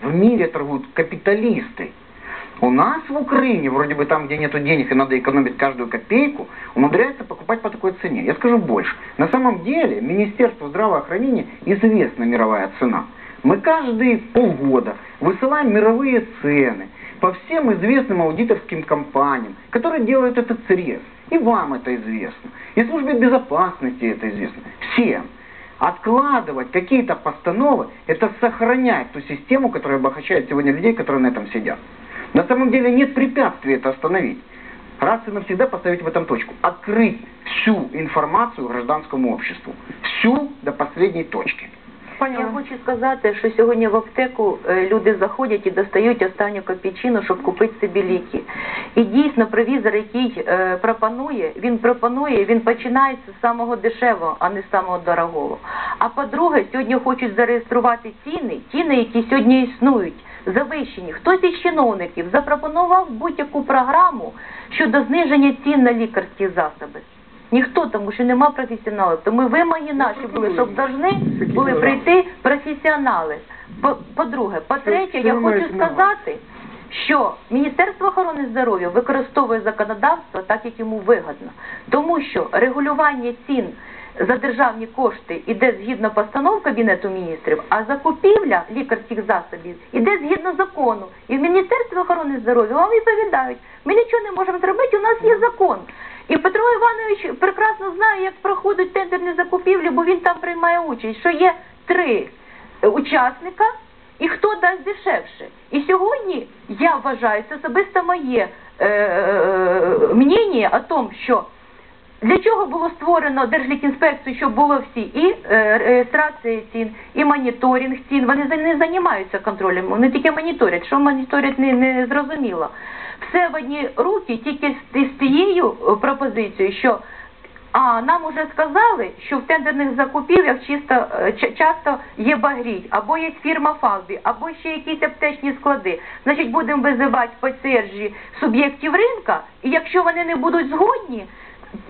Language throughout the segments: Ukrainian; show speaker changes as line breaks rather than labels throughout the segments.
В мире торгуют капиталисты. У нас в Украине, вроде бы там, где нету денег и надо экономить каждую копейку, умудряются покупать по такой цене. Я скажу больше. На самом деле, Министерству здравоохранения известна мировая цена. Мы каждые полгода высылаем мировые цены по всем известным аудиторским компаниям, которые делают этот срез. И вам это известно. И службе безопасности это известно. Всем. Откладывать какие-то постановы, это сохранять ту систему, которая обогащает сегодня людей, которые на этом сидят. На самом деле нет препятствий это остановить. Раз и навсегда поставить в этом точку. Открыть всю информацию гражданскому обществу. Всю до последней точки.
Я хочу сказати, що сьогодні в аптеку е, люди заходять і достають останню копійчину, щоб купити собі ліки. І дійсно провізор, який е, пропонує, він пропонує, він починається з самого дешевого, а не з самого дорогого. А по-друге, сьогодні хочуть зареєструвати ціни, ціни, які сьогодні існують, завищені. Хтось із чиновників запропонував будь-яку програму щодо зниження цін на лікарські засоби. Ніхто, тому що нема професіоналів. Тому вимоги наші були, щоб должны були прийти професіонали. По- По-друге, по-третє, я хочу сказати, що Міністерство охорони здоров'я використовує законодавство так, як йому вигодно. Тому що регулювання цін за державні кошти іде згідно постанов Кабінету міністрів, а закупівля лікарських засобів іде згідно закону. І в Міністерстві охорони здоров'я вам відповідають, ми нічого не можемо зробити, у нас є закон. І Петро Іванович прекрасно знає, як проходять тендерні закупівлі, бо він там приймає участь, що є три е, учасника і хто дасть дешевше. І сьогодні я вважаю, це особисто моє е, е, мнення о тому, що для чого було створено Держлікінспекцію, щоб було всі і е, реєстрація цін, і моніторинг цін. Вони не займаються контролем, вони тільки моніторять. Що моніторять не, не зрозуміло. Все в одні руки, тільки з, тією е, пропозицією, що а нам уже сказали, що в тендерних закупівлях чисто е, часто є багрій, або є фірма Фалбі, або ще якісь аптечні склади. Значить, будемо визивати по цержі суб'єктів ринка, і якщо вони не будуть згодні,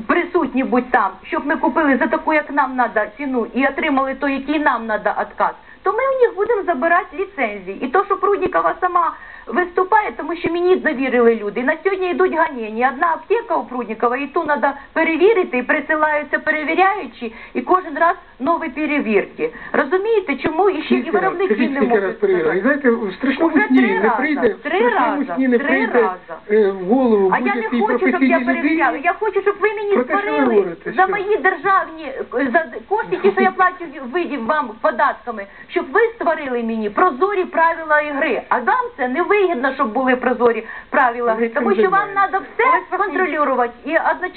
присутні будь там, щоб ми купили за таку, як нам треба ціну, і отримали той, який нам треба отказ, то ми у них будемо забирати ліцензії. І то, що Пруднікова сама виступає, тому що мені довірили люди. І на сьогодні йдуть ганення. Одна аптека у Пруднікова, і ту треба перевірити, і присилаються перевіряючі, і кожен раз нові перевірки. Розумієте, чому і ще і виробники не можуть?
І знаєте, в страшному
Уже
сні
три
не
рази,
прийде,
три
в страшному
рази,
сні не
три
прийде
рази.
е, в голову
А я не
будь-якій
хочу, щоб я
професійній
перевіряла.
людині.
Я хочу, щоб ви мені
Про те, що ви
створили
говорите,
за
що?
мої державні е, за кошти, ті, що я плачу видів вам податками, щоб ви створили мені прозорі правила ігри. А вам це не вигідно, щоб були прозорі правила. Гри, тому що вам треба все контролювати. і одночасно.